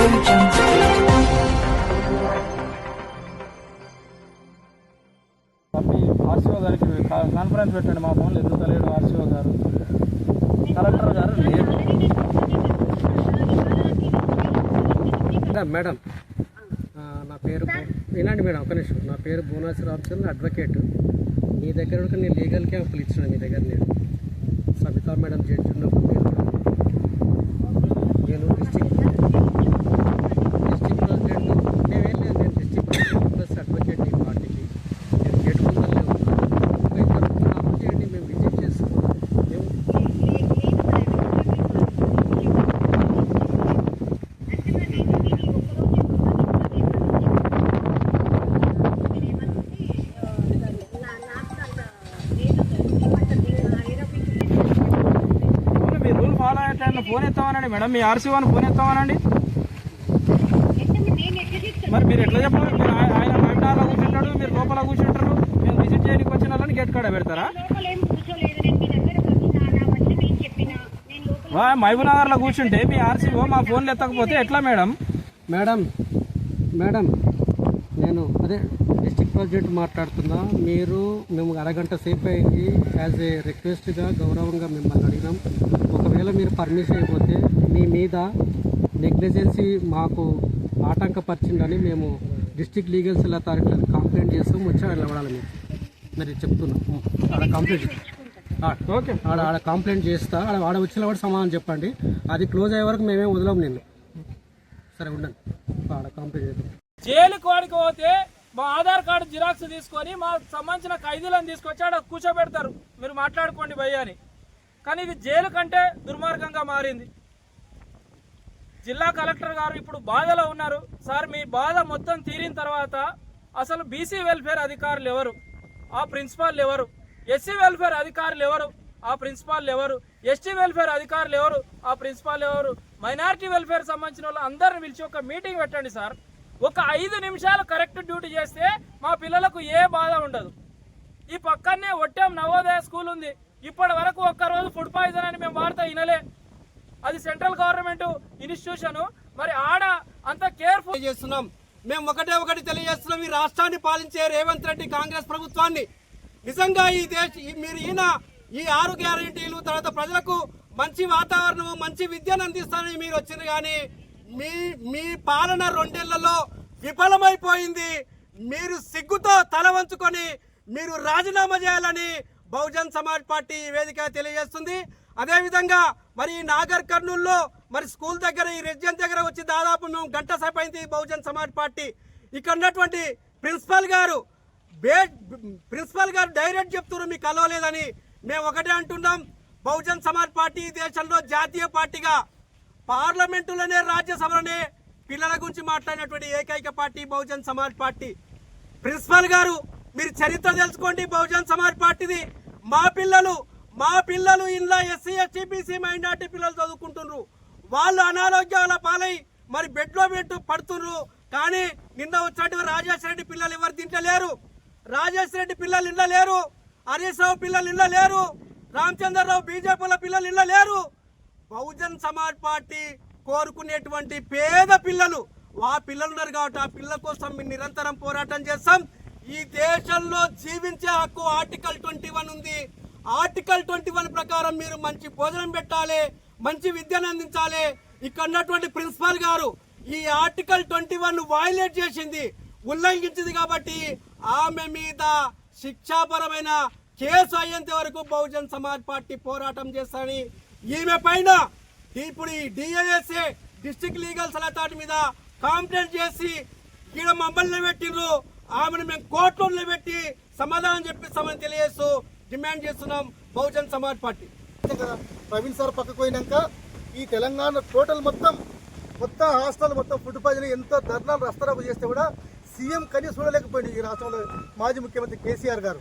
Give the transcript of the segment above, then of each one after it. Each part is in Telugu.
Audio ఆర్సీఓ గారికి కాన్ఫరెన్స్ పెట్టండి మా ఫోన్లు ఎందుకు తెలియదు ఆర్సీఓ గారు కలెక్టర్ గారు లేరు మేడం నా పేరు వినండి మేడం ఒక నిమిషం. నా పేరు భువనేశ్వర ఆఫీసర్ అడ్వకేట్ మీ దగ్గర నేను లీగల్ క్యాంపులు ఇచ్చిన మీ దగ్గర నేను. సబితా మేడం జడ్జి ఉన్నప్పుడు మీరు కూడా నేను డిస్టిక్ డిస్టిక్ ప్రెసిడెంట్ మేమేం లేదు నేను డిస్టిక్ ప్రెసిడెంట్ ప్లస్ అడ్వకేట్ ఈ పార్టీకి నేను గేట్ ముందరనే ఉన్నాను ఇంకా ఇద్దరు ముగ్గురు అమలు చేయండి మేము విజిట్ చేస్తాం మేము అవును, మీ రూల్ అయ్యేటైనా ఫోన్ ఎత్తామనండి. మేడం మీ ఆర్సీఓని ఫోన్ ఎత్తామనండి. మరి మీరు ఎట్లా చెప్పాలి? మీరు ఆయ- ఆయన బయటలో కూర్చుంటాడు మీరు లోపల కూర్చుంటారు. మేము విజిట్ చేయడానికి వచ్చిన వాళ్ళని గేట్ కాడ పెడతారా? వా, మహబూబ్ నగర్లో కూర్చుంటే మీ ఆర్సీఓ మా ఫోన్లు ఎత్తకపోతే ఎట్లా మేడం? మేడం మేడం నేను అదే డిస్టిక్ ప్రెసిడెంట్ మాట్లాడుతున్నా. మీరు మేము అరగంట సేపు అయింది. యాజ్ ఏ రిక్వెస్ట్గా గౌరవంగా మిమ్మల్ని అడిగినాం. ఒకవేళ మీరు పర్మిషన్ అయిపోతే మీ మీద నెగ్లిజెన్సీ మాకు ఆటంకపరిచిందని మేము district legal cell authority complaint చేస్తాం. వచ్చి ఆడ నిలబడాలి మీరు. మరి చెప్తున్నాం. ఆడ కంప్లైంట్ ఓకే. ఆడ ఆడ కంప్లైంట్ చేస్తా. ఆడ ఆడ వచ్చిన కూడా సమాధానం చెప్పండి. అది క్లోజ్ అయ్యే వరకు మేమే వదలం నిన్ను. సరే ఉండండి. ఆడ కంప్లైంట్ చేద్దాం. జైలుకి వాడికి పోతే మా ఆధార్ కార్డు జిరాక్స్ తీసుకొని మా సంబంధించిన ఖైదీలను తీసుకొచ్చి ఆడ కూర్చోబెడతారు. మీరు మాట్లాడుకోండి భయ్య అని. కానీ ఇది జైలు కంటే దుర్మార్గంగా మారింది. జిల్లా కలెక్టర్ గారు ఇప్పుడు బాధలో ఉన్నారు. సార్ మీ బాధ మొత్తం తీరిన తర్వాత అసలు బీసీ వెల్ఫేర్ అధికారులు ఎవరు? ఆ ప్రిన్సిపాల్ ఎవరు? ఎస్సీ వెల్ఫేర్ అధికారులు ఎవరు? ఆ ప్రిన్సిపాల్ ఎవరు? ఎస్టీ వెల్ఫేర్ అధికారులు ఎవరు? ఆ ప్రిన్సిపాల్ ఎవరు? మైనారిటీ వెల్ఫేర్ సంబంధించిన వాళ్ళు అందరిని పిలిచి ఒక మీటింగ్ పెట్టండి సార్. ఒక ఐదు నిమిషాలు కరెక్ట్ డ్యూటీ చేస్తే మా పిల్లలకు ఏ బాధ ఉండదు. ఈ పక్కనే ఒట్టెం నవోదయ స్కూల్ ఉంది. ఇప్పటి వరకు ఒక్క రోజు ఫుడ్ పాయిజన్ అని మేము వార్త వినలే. అది సెంట్రల్ గవర్నమెంట్ ఇన్స్టిట్యూషన్ మరి ఆడ అంత కేర్ఫుల్ చేస్తున్నాం. మేము ఒకటే ఒకటి తెలియజేస్తున్నాం. ఈ రాష్ట్రాన్ని పాలించే రేవంత్ రెడ్డి కాంగ్రెస్ ప్రభుత్వాన్ని. నిజంగా ఈ దేశ ఈ- మీరు ఈయన ఈ ఆరు గ్యారంటీలు తర్వాత ప్రజలకు మంచి వాతావరణం మంచి విద్యను అందిస్తానని మీరు వచ్చింది కానీ మీ మీ పాలన రెండేళ్ళలో విఫలమైపోయింది. మీరు సిగ్గుతో తల వంచుకొని మీరు రాజీనామా చేయాలని బహుజన్ సమాజ్ పార్టీ ఈ వేదిక తెలియజేస్తుంది. అదేవిధంగా మరి ఈ నాగర్ కర్నూల్లో మరి స్కూల్ దగ్గర ఈ రెసిడెన్స్ దగ్గర వచ్చి దాదాపు మేము గంట సేపు అయింది బహుజన్ సమాజ్ పార్టీ. ఇక్కడ ఉన్నటువంటి ప్రిన్సిపల్ గారు బే ప్రిన్సిపల్ గారు డైరెక్ట్ చెప్తున్నారు మీకు కలవలేదని మేము ఒకటే అంటున్నాం బహుజన్ సమాజ్ పార్టీ దేశంలో జాతీయ పార్టీగా పార్లమెంటులోనే రాజ్యసభలోనే పిల్లల గురించి మాట్లాడినటువంటి ఏకైక party Bahujan Samaj party. Principal గారు మీరు చరిత్ర తెలుసుకోండి బహుజన్ సమాజ్ పార్టీది మా పిల్లలు మా పిల్లలు ఇంట్లో ఎస్సీ ఎస్టీ బీసీ మైనార్టీ పిల్లలు చదువుకుంటున్నారు వాళ్ళు అనారోగ్యాల పాలై మరి బెడ్లో పెట్టు పడుతున్నారు కానీ నిన్న వచ్చినట్టు రాజేష్ రెడ్డి పిల్లలు ఎవరు తింటలేరు. రాజేష్ రెడ్డి పిల్లలు ఇంట్లో లేరు హరీష్ రావు పిల్లలు ఇంట్లో లేరు రామచంద్రరావు బీజేపీల పిల్లలు ఇంట్లో లేరు బహుజన్ సమాజ్ పార్టీ కోరుకునేటువంటి పేద పిల్లలు ఆ పిల్లలు ఉన్నారు కాబట్టి ఆ పిల్లల కోసం మేము నిరంతరం పోరాటం చేస్తాం. ఈ దేశంలో జీవించే హక్కు ఆర్టికల్ ట్వంటీ వన్ ఉంది. ఆర్టికల్ ట్వంటీ వన్ ప్రకారం మీరు మంచి భోజనం పెట్టాలి మంచి విద్యను అందించాలి. ఇక్కడ ఉన్నటువంటి ప్రిన్సిపాల్ గారు ఈ ఆర్టికల్ ట్వంటీ వన్ వైలేట్ చేసింది ఉల్లంఘించింది కాబట్టి ఆమె మీద శిక్షాపరమైన కేసు అయ్యేంత వరకు బహుజన్ సమాజ్ పార్టీ పోరాటం చేస్తారని ఈమె పైన ఇప్పుడు ఈ డిఐఎస్ఏ డిస్ట్రిక్ట్ లీగల్ సలహాదారు మీద కాంప్లైంట్ చేసి ఈడ మమ్మల్ని పెట్టిండ్రు. ఆమెను మేము కోర్టులో పెట్టి సమాధానం చెప్పిస్తామని తెలియజేస్తూ డిమాండ్ చేస్తున్నాం బహుజన్ సమాజ్ పార్టీ. కదా? ప్రవీణ్ సార్ పక్కకు పోయినాక ఈ తెలంగాణ టోటల్ మొత్తం మొత్తం హాస్టల్ మొత్తం ఫుడ్ పాయిజన్ ఎంత ధర్నాలు రస్తారాపు చేస్తే కూడా సీఎం కనీసం చూడలేకపోయింది ఈ రాష్ట్రంలో మాజీ ముఖ్యమంత్రి కేసీఆర్ గారు.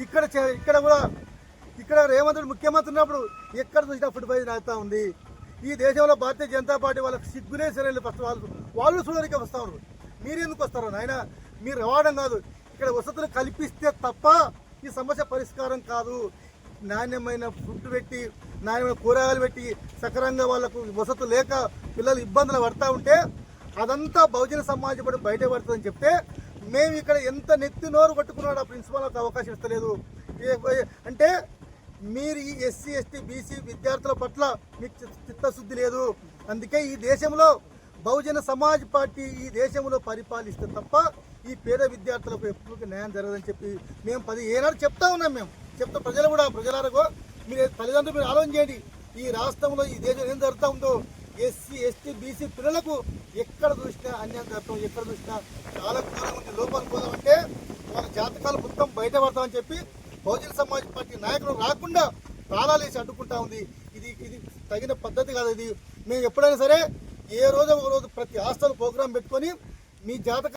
ఇక్కడ చే- ఇక్కడ కూడా ఇక్కడ రేవంత్ ముఖ్యమంత్రి ఉన్నప్పుడు ఎక్కడ చూసినా ఫుడ్ పాయిజన్ అవుతా ఉంది. ఈ దేశంలో భారతీయ జనతా పార్టీ వాళ్ళకి సిగ్గులే సరే ఫస్ట్ వాళ్ళు వాళ్ళు చూడడానికి వస్తారు. మీరు ఎందుకు వస్తారు నాయన? మీరు రావడం కాదు. ఇక్కడ వసతులు కల్పిస్తే తప్ప ఈ సమస్య పరిష్కారం కాదు. నాణ్యమైన ఫుడ్ పెట్టి నాణ్యమైన కూరగాయలు పెట్టి సక్రంగా వాళ్ళకు వసతులు లేక పిల్లలు ఇబ్బందులు పడతా ఉంటే అదంతా బహుజన సమాజం కూడా బయట పడుతుందని చెప్తే మేము ఇక్కడ ఎంత నెత్తి నోరు పట్టుకున్నాడు ఆ ప్రిన్సిపాల్కి అవకాశం ఇస్తలేదు. అంటే మీరు ఈ ఎస్సీ ఎస్టీ బీసీ విద్యార్థుల పట్ల మీకు చిత్తశుద్ధి లేదు. అందుకే ఈ దేశంలో బహుజన సమాజ్ పార్టీ ఈ దేశంలో పరిపాలిస్తే తప్ప ఈ పేద విద్యార్థులకు ఎప్పుడు న్యాయం జరగదని చెప్పి మేము పది ఏనాడు చెప్తా ఉన్నాం మేము. చెప్తా ప్రజలు కూడా ప్రజలకు మీరు తల్లిదండ్రులు మీరు ఆలోచన చేయండి. ఈ రాష్ట్రంలో ఈ దేశం ఏం జరుగుతూ ఉందో ఎస్సీ ఎస్టీ బీసీ పిల్లలకు ఎక్కడ చూసినా అన్యాయం జరుగుతాం ఎక్కడ చూసినా చాలా ఘోరం ఉంది లోపాలు పోదామంటే వాళ్ళ జాతకాలు మొత్తం బయటపడతామని చెప్పి బహుజన సమాజ్ పార్టీ నాయకులు రాకుండా ప్రాణాలు వేసి అడ్డుకుంటా ఉంది. ఇది ఇది తగిన పద్ధతి కాదు ఇది. మేము ఎప్పుడైనా సరే ఏ రోజు ఒక రోజు ప్రతి హాస్టల్ ప్రోగ్రాం పెట్టుకొని మీ జాతక